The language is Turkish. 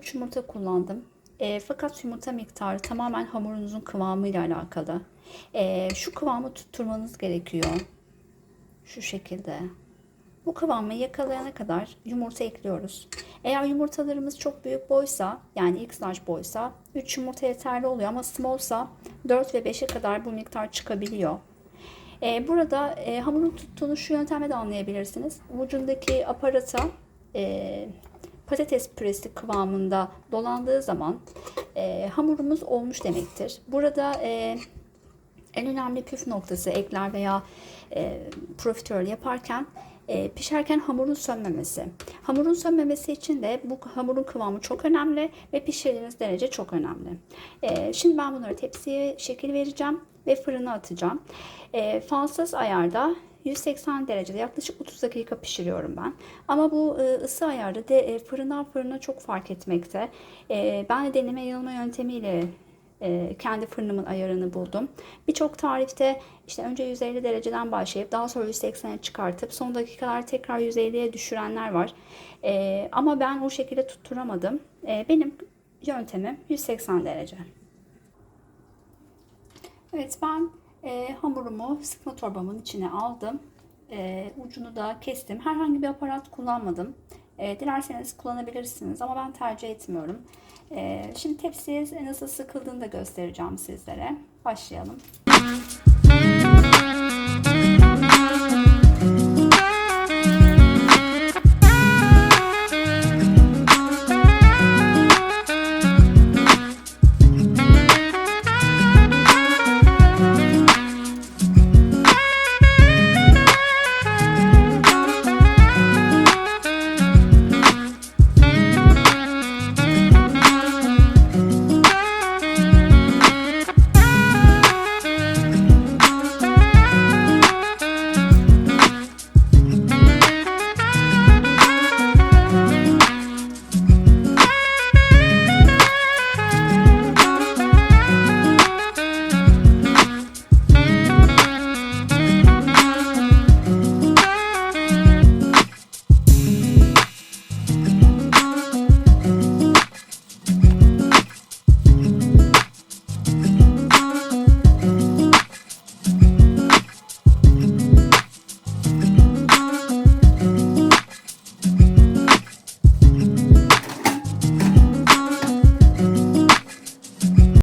3 yumurta kullandım. E, fakat yumurta miktarı tamamen hamurunuzun kıvamıyla alakalı. E, şu kıvamı tutturmanız gerekiyor. Şu şekilde. Bu kıvamı yakalayana kadar yumurta ekliyoruz. Eğer yumurtalarımız çok büyük boysa yani x large boysa 3 yumurta yeterli oluyor ama smallsa 4 ve 5'e kadar bu miktar çıkabiliyor. Ee, burada e, hamurun tuttuğunu şu yöntemle de anlayabilirsiniz. Ucundaki aparata e, patates püresi kıvamında dolandığı zaman e, hamurumuz olmuş demektir. Burada e, en önemli püf noktası ekler veya e, profiterol yaparken e, pişerken hamurun sönmemesi. Hamurun sönmemesi için de bu hamurun kıvamı çok önemli ve pişirdiğiniz derece çok önemli. E, şimdi ben bunları tepsiye şekil vereceğim ve fırına atacağım. E, fansız ayarda 180 derecede yaklaşık 30 dakika pişiriyorum ben. Ama bu e, ısı ayarı de e, fırından fırına çok fark etmekte. E, ben de deneme yanılma yöntemiyle e, kendi fırınımın ayarını buldum. Birçok tarifte işte önce 150 dereceden başlayıp daha sonra 180'e çıkartıp son dakikalar tekrar 150'ye düşürenler var. E, ama ben o şekilde tutturamadım. E, benim yöntemim 180 derece. Evet ben hamurumu sıkma torbamın içine aldım. Ucunu da kestim. Herhangi bir aparat kullanmadım. E, dilerseniz kullanabilirsiniz ama ben tercih etmiyorum. E, şimdi tepsiye nasıl sıkıldığını da göstereceğim sizlere. Başlayalım.